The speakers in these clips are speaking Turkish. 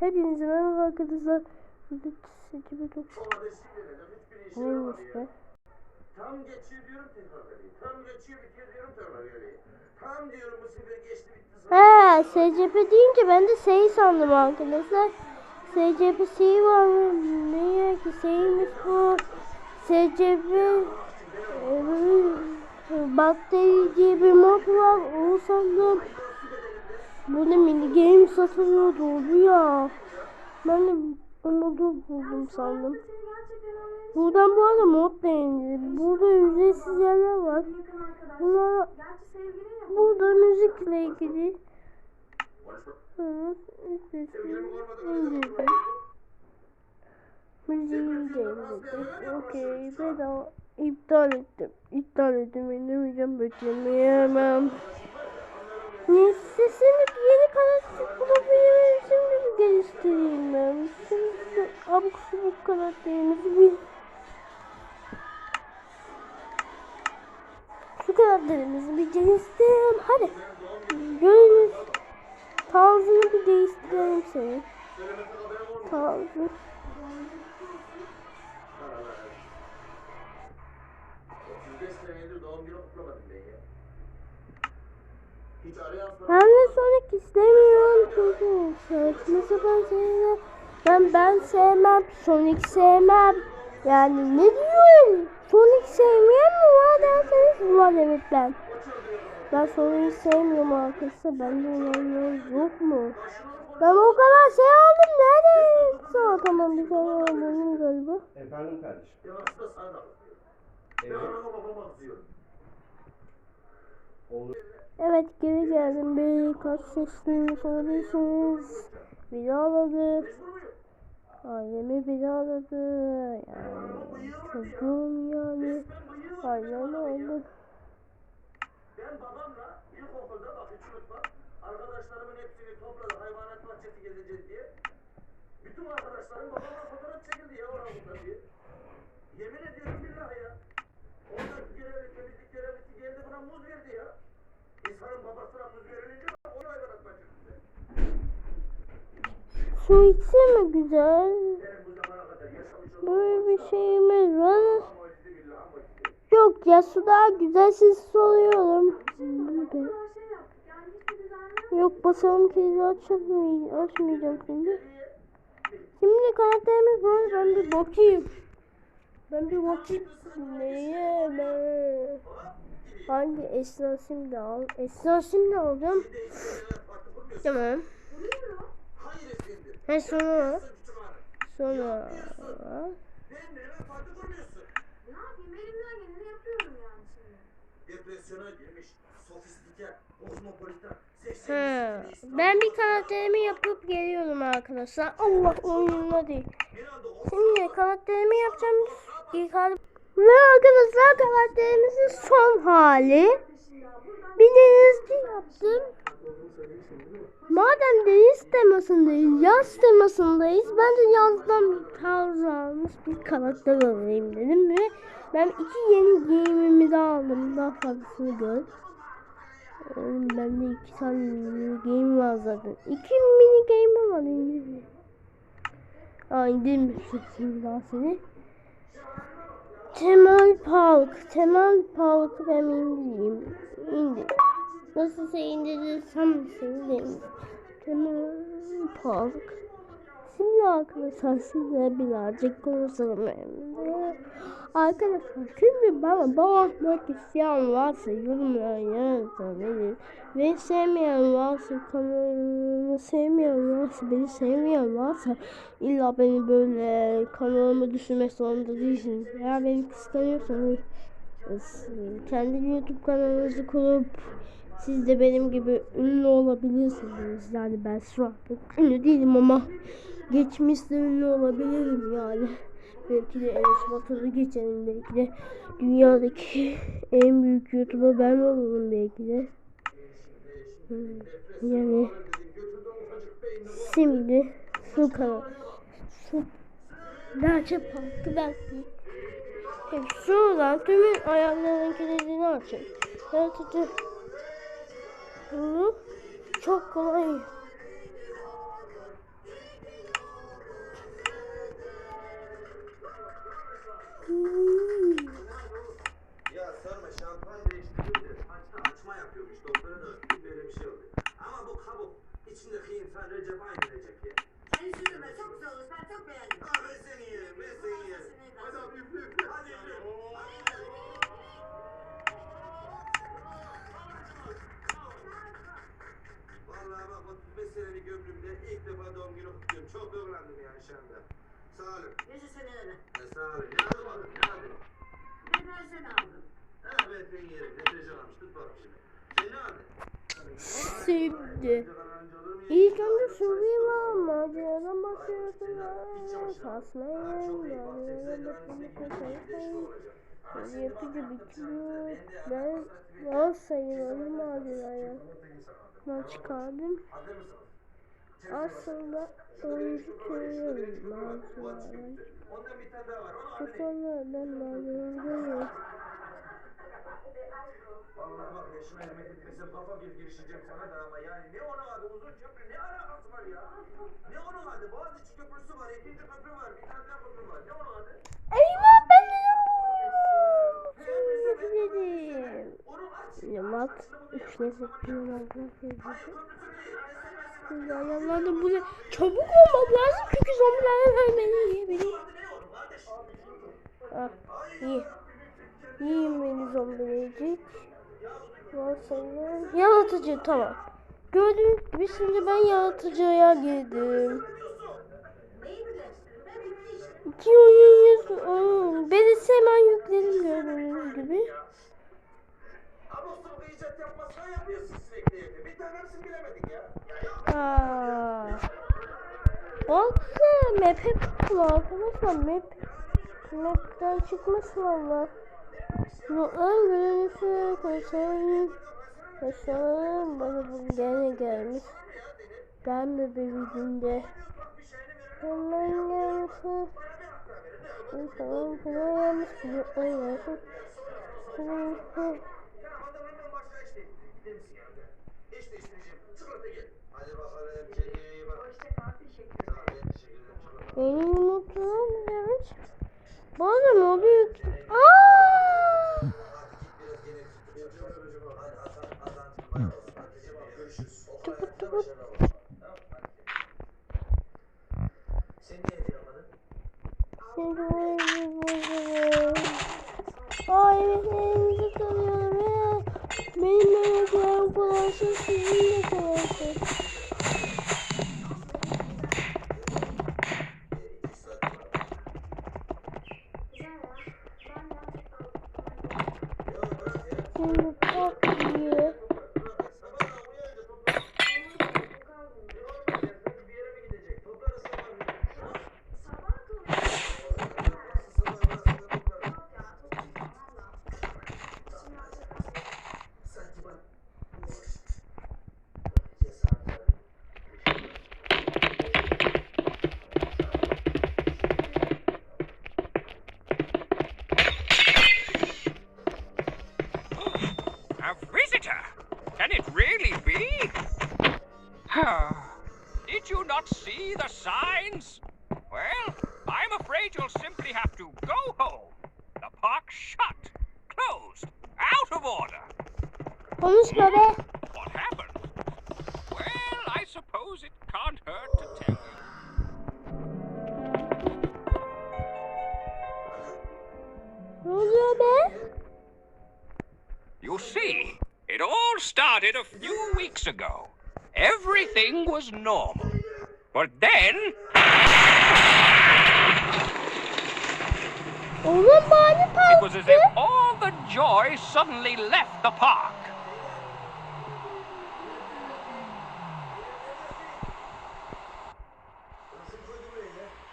Hepinize merhaba arkadaşlar. Burada seçimi çok neymiş be? Tam geçiyor diyorum tekrar. Tam geçiyor bitiyor diyorum tekrar. Tam diyorum bu sefer geçti bitti. He SCP deyince ben de şey sandım arkadaşlar. SCP şey var mı? Ne ki şeymiş bu? SCP e, bakteri diye bir mod var. Onu sandım. Burada mini game satılıyor doğru ya. Ben de o modu buldum sandım. Buradan bu arada mod da indir. Burada ücretsiz yerler var. Bunlar burada müzikle ilgili. Hı, ücretsiz indirdim. Müziği indirdim. Okey bedava. İptal ettim. İptal ettim. İndirmeyeceğim. Bekleyemem. Neyse şimdi yeni karakter profilimi şimdi geliştireyim ben. Şimdi abuk subuk karakterimizi bir şu karakterimizi bir geliştirelim. Hadi. Görünüş tarzını bir değiştirelim seni. Tarzı. 35 senedir doğum günü kutlamadım ben ya. Ben de Sonic istemiyorum çünkü saçma sapan şeyler. Ben ben sevmem, Sonic sevmem. Yani ne diyorsun? Sonic sevmeyen mi var derseniz var evet ben. Ben Sonic'i sevmiyorum arkadaşlar. Bende olanlar yok mu? Ben o kadar şey aldım nerede? Sağ tamam bir tane aldım galiba. Efendim kardeşim. Ben aslında sana da kızıyorum. Ben Evet. anama babama kızıyorum. Olur. Evet geri geldim. Birkaç sesini sorabilirsiniz. Bir daha muyum? Ailemi bir aradı. Yani çocuğum yani. Aynen oldu. Ben babamla ilkokulda bak hiç unutma. Arkadaşlarımın hepsini topladı hayvanat bahçesi gezeceğiz diye. Bütün arkadaşlarım babamla fotoğraf çekildi ya oramızda diye. Yemin ediyorum billahi ya. Ondan görevli temizlik görevlisi geldi buna muz verdi ya. Su içse mi güzel? Böyle bir şeyimiz var. Yok ya su daha güzel siz soruyorum. Yok basalım kilidi açmayacağım, açmayacağım şimdi. Şimdi karakterimiz var ben bir bakayım. Ben bir bakayım. Neye ben? Hangi esna şimdi al? Esna şimdi alacağım. Tamam. He sonra. Sonra. Seksiyonist, Ben bir karakterimi yapıp geliyorum arkadaşlar. Allah oyununa değil. Şimdi karakterimi yapacağım. İlk. Ve arkadaşlar karakterimizin son hali. Bir denizci yaptım. Madem deniz temasındayız, yaz temasındayız. Ben de yazdan tarz almış bir karakter alayım dedim ve ben iki yeni daha aldım. Daha fazlasını gör. Oğlum bende iki tane mini game var zaten. İki mini game var İngilizce. Aa indirmişsin şimdi daha seni. Temel Park. Temel Park'ı ben indireyim. İndir. Nasılsa indirirsem seni de. Temel Park. Şimdi arkadaşlar size birazcık konuşalım. Arkadaşlar şimdi bana bağlatmak isteyen varsa yorumlara yazabilir. Ve sevmeyen varsa kanalımı sevmeyen varsa beni sevmeyen varsa illa beni böyle kanalımı düşürmek zorunda değilsiniz. Eğer beni kıskanıyorsanız kendi YouTube kanalınızı kurup siz de benim gibi ünlü olabilirsiniz. Yani ben şu an ünlü değilim ama geçmişte ünlü olabilirim yani. Belki de Enes Batur'u geçerim belki de dünyadaki en büyük YouTuber ben olurum belki de. Hmm, Yani şimdi su kanal su Gerçi parkı ben şuradan tümün ayarların kilidini açın. Çok kolay. Ya sorma şampuan değiştiriyordu. Açma, yapıyormuş doktora da böyle bir şey oldu. Ama bu kabuk içindeki insan Recep Aynı Recep ya. Ömrümde ilk defa doğum günü kutluyorum. Çok duygulandım yani şu anda. Sağ olun. Nice senelerine. E, sağ olun. Ne almadın? Ne aldın? Ben seni aldım. Ha ben seni yerim. Deterjan almış. Tut bakalım şimdi. Sen ne aldın? Şimdi. İlk önce Suriye var maceradan başlıyorsunuz. Kasmayın. Maceradan başlıyorsunuz. Yapıcı bitiyor. Ben varsayıyorum maceraya. Ben çıkardım. Aslında bir. Onu Bu aldın. sonra ben maceradayım. Vallahi bak yaşına hizmet etmesem kafa bir girişeceğim sana da ama yani ne onun adı uzun köprü ne alakası var ya? Ne onun adı? Boğaziçi Köprüsü var, ikinci köprü var, bir tane daha köprü var. Ne onun adı? Eyvah ben bunu dedim. Onu aç. Yamak üçlesin yamak Hayır köprüsü değil. Ya yanlarda bu ne? Çabuk olmam lazım çünkü zombiler hemen yiyebilir. Ah iyi. Yiyin beni zombilecek. Varsayın. Yaratıcı tamam. Gördüğünüz gibi şimdi ben yaratıcıya girdim. İki oyun yüz... Ben ise hemen yükledim gördüğünüz gibi. Ama yapıyorsun tanesini bilemedik ya. Aa. Baksana map hep tutma arkadaşlar map. Map'ten çıkmış valla. Notlar görünüşü koşalım. Koşalım. Bana bu gene gelmiş. Ben de bir videomda. Hemen gelmişsin. İnsanın kulağı gelmiş. Notlar gelsin. Şimdi unuttuğum gelmiş. Bazen oluyor ki. Aaa! Şimdi Can it really be? Did you not see the signs? Well, I'm afraid you'll simply have to go home. The park's shut, closed, out of order. Konuşma be. A few weeks ago. Everything was normal. But then, it was as if all the joy suddenly left the park.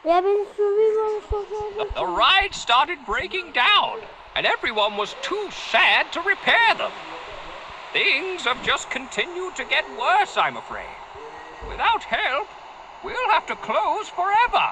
Sokağa The ride started breaking down, and everyone was too sad to repair them. Things have just continued to get worse, I'm afraid. Without help, we'll have to close forever.